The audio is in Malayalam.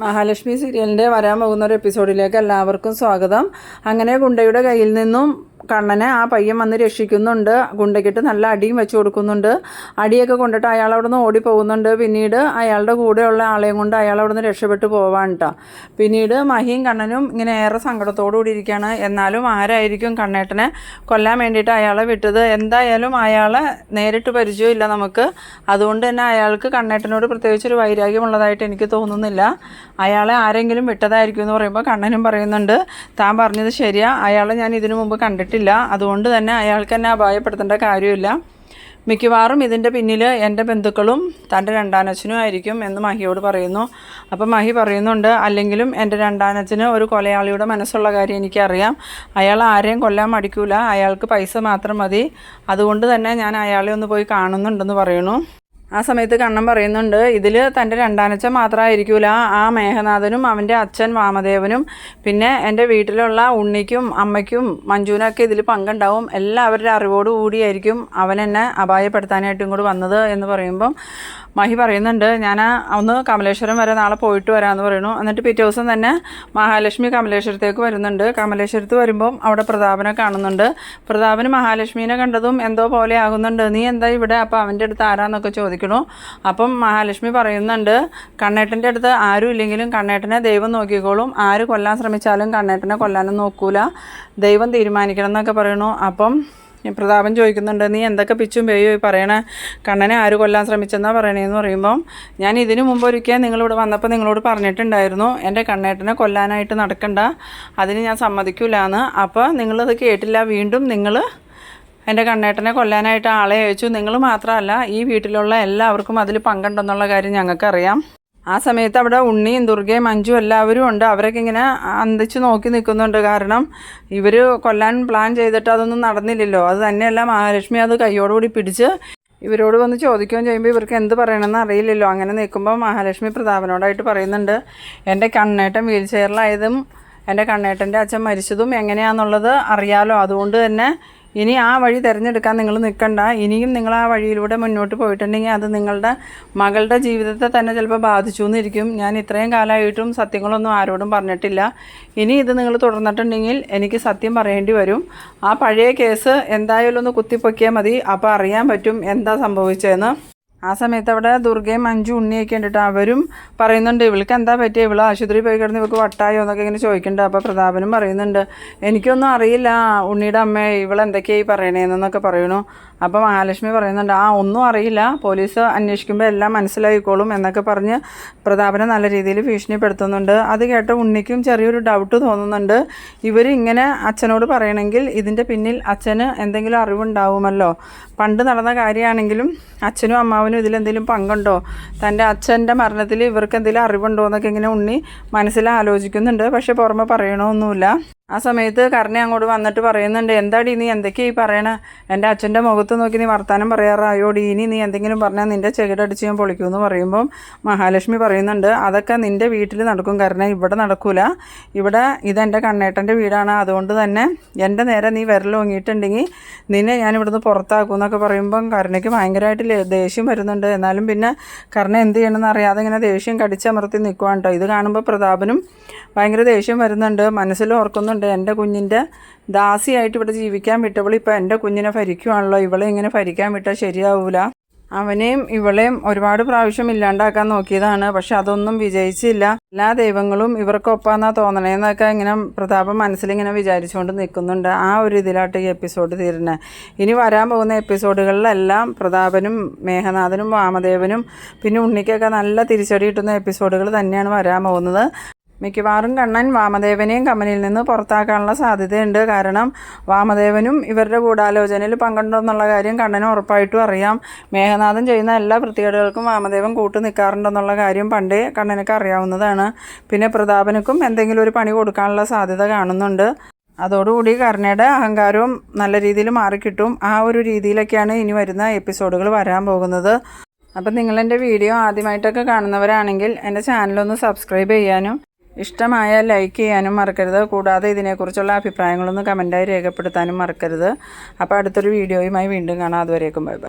മഹാലക്ഷ്മി സീരിയലിന്റെ വരാൻ പോകുന്ന ഒരു എപ്പിസോഡിലേക്ക് എല്ലാവർക്കും സ്വാഗതം. അങ്ങനെ ഗുണ്ടയുടെ കയ്യിൽ നിന്നും കണ്ണനെ ആ പയ്യൻ വന്ന് രക്ഷിക്കുന്നുണ്ട്. ഗുണ്ടയ്ക്കിട്ട് നല്ല അടിയും വെച്ച് കൊടുക്കുന്നുണ്ട്. അടിയൊക്കെ കൊണ്ടിട്ട് അയാൾ അവിടെ നിന്ന് ഓടി പോകുന്നുണ്ട് പിന്നീട് അയാളുടെ കൂടെയുള്ള ആളെയും കൊണ്ട് അയാൾ അവിടെ നിന്ന് രക്ഷപ്പെട്ടു പോവാൻ കേട്ടോ പിന്നീട് മഹിയും കണ്ണനും ഇങ്ങനെ ഏറെ സങ്കടത്തോടു കൂടി ഇരിക്കുകയാണ് എന്നാലും ആരായിരിക്കും കണ്ണേട്ടനെ കൊല്ലാൻ വേണ്ടിയിട്ട് അയാളെ വിട്ടത്? എന്തായാലും അയാളെ നേരിട്ട് പരിചയമില്ല നമുക്ക്. അതുകൊണ്ട് തന്നെ അയാൾക്ക് കണ്ണേട്ടനോട് പ്രത്യേകിച്ചൊരു വൈരാഗ്യമുള്ളതായിട്ട് എനിക്ക് തോന്നുന്നില്ല. അയാളെ ആരെങ്കിലും വിട്ടതായിരിക്കും എന്ന് പറയുമ്പോൾ കണ്ണനും പറയുന്നുണ്ട്. താൻ പറഞ്ഞത് ശരിയാ. അയാളെ ഞാൻ ഇതിനു മുമ്പ് കണ്ടിട്ടില്ല. അതുകൊണ്ട് തന്നെ അയാൾക്ക് എന്നെ ഭയപ്പെടുത്തേണ്ട കാര്യമില്ല. മിക്കവാറും ഇതിന്റെ പിന്നിൽ എന്റെ ബന്ധുക്കളും തന്റെ രണ്ടാനച്ഛനും ആയിരിക്കും എന്ന് മഹിയോട് പറയുന്നു. അപ്പം മഹി പറയുന്നുണ്ട് അല്ലെങ്കിലും എന്റെ രണ്ടാനച്ഛന് ഒരു കൊലയാളിയുടെ മനസ്സുള്ള കാര്യം എനിക്കറിയാം. അയാൾ ആരെയും കൊല്ലാൻ മടിക്കൂല. അയാൾക്ക് പൈസ മാത്രം മതി. അതുകൊണ്ട് തന്നെ ഞാൻ അയാളെ ഒന്ന് പോയി കാണുന്നുണ്ടെന്ന് പറയുന്നു. ആ സമയത്ത് കണ്ണൻ പറയുന്നുണ്ട് ഇതിൽ തന്റെ രണ്ടാനച്ഛൻ മാത്രമായിരിക്കൂല ആ മേഘനാഥനും അവന്റെ അച്ഛൻ വാമദേവനും പിന്നെ എന്റെ വീട്ടിലുള്ള ഉണ്ണിക്കും അമ്മയ്ക്കും മഞ്ജുവിനൊക്കെ ഇതിൽ പങ്കുണ്ടാവും. എല്ലാവരുടെ അറിവോടുകൂടിയായിരിക്കും അവൻ എന്നെ അപായപ്പെടുത്താനായിട്ടും കൂടി വന്നത് എന്ന് പറയുമ്പം മഹി പറയുന്നുണ്ട് ഞാൻ ഒന്ന് കമലേശ്വരം വരെ നാളെ പോയിട്ട് വരാമെന്ന് പറയുന്നു. എന്നിട്ട് പിറ്റേ ദിവസം തന്നെ മഹാലക്ഷ്മി കമലേശ്വരത്തേക്ക് വരുന്നുണ്ട്. കമലേശ്വരത്ത് വരുമ്പം അവിടെ പ്രതാപനെ കാണുന്നുണ്ട്. പ്രതാപന് മഹാലക്ഷ്മീനെ കണ്ടതും എന്തോ പോലെ ആകുന്നുണ്ട്. നീ എന്താ ഇവിടെ? അപ്പോൾ അവന്റെ അടുത്ത് ആരാന്നൊക്കെ ചോദിക്കണു. അപ്പം മഹാലക്ഷ്മി പറയുന്നുണ്ട് കണ്ണേട്ടന്റെ അടുത്ത് ആരും ഇല്ലെങ്കിലും കണ്ണേട്ടനെ ദൈവം നോക്കിക്കോളും. ആര് കൊല്ലാൻ ശ്രമിച്ചാലും കണ്ണേട്ടനെ കൊല്ലാനും നോക്കൂല. ദൈവം തീരുമാനിക്കണം എന്നൊക്കെ പറയണു അപ്പം പ്രതാപൻ ചോദിക്കുന്നുണ്ട് നീ എന്തൊക്കെ പിച്ചും പേയോ പറയണേ? കണ്ണനെ ആര് കൊല്ലാൻ ശ്രമിച്ചെന്നാ പറയണേന്ന് പറയുമ്പം ഞാൻ ഇതിനു മുമ്പ് ഒരിക്കൽ നിങ്ങളിവിടെ വന്നപ്പോൾ നിങ്ങളോട് പറഞ്ഞിട്ടുണ്ടായിരുന്നു എന്റെ കണ്ണേട്ടനെ കൊല്ലാനായിട്ട് നടക്കണ്ട അതിന് ഞാൻ സമ്മതിക്കില്ല എന്ന് അപ്പോൾ നിങ്ങളത് കേട്ടില്ല വീണ്ടും നിങ്ങൾ എന്റെ കണ്ണേട്ടനെ കൊല്ലാനായിട്ട് ആളെ അയച്ചു. നിങ്ങൾ മാത്രമല്ല ഈ വീട്ടിലുള്ള എല്ലാവർക്കും അതിൽ പങ്കുണ്ടെന്നുള്ള കാര്യം ഞങ്ങൾക്കറിയാം. ആ സമയത്ത് അവിടെ ഉണ്ണിയും ദുർഗയും മഞ്ജു എല്ലാവരും ഉണ്ട്. അവരൊക്കെ ഇങ്ങനെ അന്തിച്ച് നോക്കി നിൽക്കുന്നുണ്ട്. കാരണം ഇവർ കൊല്ലാൻ പ്ലാൻ ചെയ്തിട്ട് അതൊന്നും നടന്നില്ലല്ലോ. അത് തന്നെയല്ല മഹാലക്ഷ്മി അത് കൈയോടുകൂടി പിടിച്ച് ഇവരോട് വന്ന് ചോദിക്കുകയും ചെയ്യുമ്പോൾ ഇവർക്ക് എന്ത് പറയണമെന്ന് അറിയില്ലല്ലോ. അങ്ങനെ നിൽക്കുമ്പോൾ മഹാലക്ഷ്മി പ്രതാപനോടായിട്ട് പറയുന്നുണ്ട് എന്റെ കണ്ണേട്ടൻ വീൽ ചെയറിലായതും എന്റെ കണ്ണേട്ടന്റെ അച്ഛൻ മരിച്ചതും എങ്ങനെയാണെന്നുള്ളത് അറിയാലോ. അതുകൊണ്ട് തന്നെ ഇനി ആ വഴി തിരഞ്ഞെടുക്കാൻ നിങ്ങൾ നിൽക്കണ്ട ഇനിയും നിങ്ങൾ ആ വഴിയിലൂടെ മുന്നോട്ട് പോയിട്ടുണ്ടെങ്കിൽ അത് നിങ്ങളുടെ മകളുടെ ജീവിതത്തെ തന്നെ ചിലപ്പോൾ ബാധിച്ചു എന്നിരിക്കും. ഞാൻ ഇത്രയും കാലമായിട്ടും സത്യങ്ങളൊന്നും ആരോടും പറഞ്ഞിട്ടില്ല. ഇനി ഇത് നിങ്ങൾ തുടർന്നിട്ടുണ്ടെങ്കിൽ എനിക്ക് സത്യം പറയേണ്ടി വരും. ആ പഴയ കേസ് എന്തായാലും ഒന്ന് കുത്തിപ്പൊക്കിയാൽ മതി. അപ്പോൾ അറിയാൻ പറ്റും എന്താ സംഭവിച്ചതെന്ന്. ആ സമയത്ത് അവിടെ ദുർഗയും മഞ്ജു ഉണ്ണിയൊക്കെ കണ്ടിട്ട് അവരും പറയുന്നുണ്ട് ഇവൾക്ക് എന്താ പറ്റിയ? ഇവൾ ആശുപത്രിയിൽ പോയി കിടന്ന് ഇവൾക്ക് വട്ടായോ? എന്നൊക്കെ ഇങ്ങനെ ചോദിക്കുന്നുണ്ട്. അപ്പോൾ പ്രതാപനും പറയുന്നുണ്ട് എനിക്കൊന്നും അറിയില്ല ഉണ്ണിയുടെ അമ്മ ഇവൾ എന്തൊക്കെയായി പറയണേന്നൊക്കെ പറയണു. അപ്പോൾ മഹാലക്ഷ്മി പറയുന്നുണ്ട് ആ ഒന്നും അറിയില്ല. പോലീസ് അന്വേഷിക്കുമ്പോൾ എല്ലാം മനസ്സിലായിക്കോളും എന്നൊക്കെ പറഞ്ഞ് പ്രതാപനെ നല്ല രീതിയിൽ ഭീഷണിപ്പെടുത്തുന്നുണ്ട്. അത് കേട്ട ഉണ്ണിക്കും ചെറിയൊരു ഡൗട്ട് തോന്നുന്നുണ്ട്. ഇവർ ഇങ്ങനെ അച്ഛനോട് പറയണമെങ്കിൽ ഇതിന്റെ പിന്നിൽ അച്ഛന് എന്തെങ്കിലും അറിവുണ്ടാവുമല്ലോ. പണ്ട് നടന്ന കാര്യമാണെങ്കിലും അച്ഛനും അമ്മാവനും ഇതിലെന്തെങ്കിലും പങ്കുണ്ടോ? തന്റെ അച്ഛന്റെ മരണത്തിൽ ഇവർക്ക് എന്തെങ്കിലും അറിവുണ്ടോ എന്നൊക്കെ ഇങ്ങനെ ഉണ്ണി മനസ്സിൽ ആലോചിക്കുന്നുണ്ട് പക്ഷെ പുറമെ പറയണമൊന്നുമില്ല. ആ സമയത്ത് കർണ അങ്ങോട്ട് വന്നിട്ട് പറയുന്നുണ്ട് എന്താടി നീ എന്തൊക്കെയാ ഈ പറയണേ? എന്റെ അച്ഛന്റെ മുഖത്ത് നോക്കി നീ വർത്താനം പറയാറായോടി ഇനി നീ എന്തെങ്കിലും പറഞ്ഞാൽ നിന്റെ ചെകിടടിച്ച് ഞാൻ പൊളിക്കുമെന്ന് പറയുമ്പം മഹാലക്ഷ്മി പറയുന്നുണ്ട് അതൊക്കെ നിന്റെ വീട്ടിൽ നടക്കും കാരണം ഇവിടെ നടക്കൂല. ഇവിടെ ഇതെന്റെ കണ്ണേട്ടന്റെ വീടാണ് അതുകൊണ്ട് തന്നെ എന്റെ നേരെ നീ വിരൽ ഓങ്ങിയിട്ടുണ്ടെങ്കിൽ നിന്നെ ഞാൻ ഇവിടുന്ന് പുറത്താക്കും എന്നൊക്കെ പറയുമ്പം കരുണയ്ക്ക് ഭയങ്കരമായിട്ട് ദേഷ്യം വരുന്നുണ്ട്. എന്നാലും പിന്നെ കരണ എന്ത് ചെയ്യണമെന്ന് അറിയാതെ ഇങ്ങനെ ദേഷ്യം കടിച്ചമർത്തി നിൽക്കുവാണ് കേട്ടോ ഇത് കാണുമ്പോൾ പ്രതാപനും ഭയങ്കര ദേഷ്യം വരുന്നുണ്ട്. മനസ്സിൽ ഓർക്കുന്നുണ്ട് എന്റെ കുഞ്ഞിന്റെ ദാസിയായിട്ട് ഇവിടെ ജീവിക്കാൻ വിട്ടവൾ ഇപ്പോൾ എന്റെ കുഞ്ഞിനെ ഭരിക്കുവാണല്ലോ. ഇവളെ ഇങ്ങനെ ഭരിക്കാൻ വിട്ടാൽ ശരിയാവൂല. അവനെയും ഇവളെയും ഒരുപാട് പ്രാവശ്യം ഇല്ലാണ്ടാക്കാൻ നോക്കിയതാണ്. പക്ഷെ അതൊന്നും വിജയിച്ചില്ല. എല്ലാ ദൈവങ്ങളും ഇവർക്കൊപ്പാന്നാ തോന്നണേന്നൊക്കെ ഇങ്ങനെ പ്രതാപം മനസ്സിലിങ്ങനെ വിചാരിച്ചുകൊണ്ട് നിൽക്കുന്നുണ്ട്. ആ ഒരു ഇതിലാട്ട് ഈ എപ്പിസോഡ് തീരുന്നത്. ഇനി വരാൻ പോകുന്ന എപ്പിസോഡുകളിലെല്ലാം പ്രതാപനും മേഘനാഥനും വാമദേവനും പിന്നെ ഉണ്ണിക്കൊക്കെ നല്ല തിരിച്ചടി കിട്ടുന്ന എപ്പിസോഡുകൾ തന്നെയാണ് വരാൻ പോകുന്നത്. മിക്കവാറും കണ്ണൻ വാമദേവനെയും കമ്പനിയിൽ നിന്ന് പുറത്താക്കാനുള്ള സാധ്യതയുണ്ട്. കാരണം വാമദേവനും ഇവരുടെ ഗൂഢാലോചനയിൽ പങ്കുണ്ടെന്നുള്ള കാര്യം കണ്ണന് ഉറപ്പായിട്ടും അറിയാം. മേഘനാഥൻ ചെയ്യുന്ന എല്ലാ വൃത്തികേടുകൾക്കും വാമദേവൻ കൂട്ടു നിൽക്കാറുണ്ടെന്നുള്ള കാര്യം പണ്ടേ കണ്ണനൊക്കെ അറിയാവുന്നതാണ്. പിന്നെ പ്രതാപനക്കും എന്തെങ്കിലും ഒരു പണി കൊടുക്കാനുള്ള സാധ്യത കാണുന്നുണ്ട്. അതോടുകൂടി കർണയുടെ അഹങ്കാരവും നല്ല രീതിയിൽ മാറിക്കിട്ടും. ആ ഒരു രീതിയിലൊക്കെയാണ് ഇനി വരുന്ന എപ്പിസോഡുകൾ വരാൻ പോകുന്നത്. അപ്പം നിങ്ങളെന്റെ വീഡിയോ ആദ്യമായിട്ടൊക്കെ കാണുന്നവരാണെങ്കിൽ എന്റെ ചാനലൊന്ന് സബ്സ്ക്രൈബ് ചെയ്യാനും ഇഷ്ടമായാൽ ലൈക്ക് ചെയ്യാനും മറക്കരുത്. കൂടാതെ ഇതിനെക്കുറിച്ചുള്ള അഭിപ്രായങ്ങളൊന്ന് കമന്റായി രേഖപ്പെടുത്താനും മറക്കരുത്. അപ്പോൾ അടുത്തൊരു വീഡിയോയുമായി വീണ്ടും കാണാം. അതുവരേക്കും ബൈ ബൈ.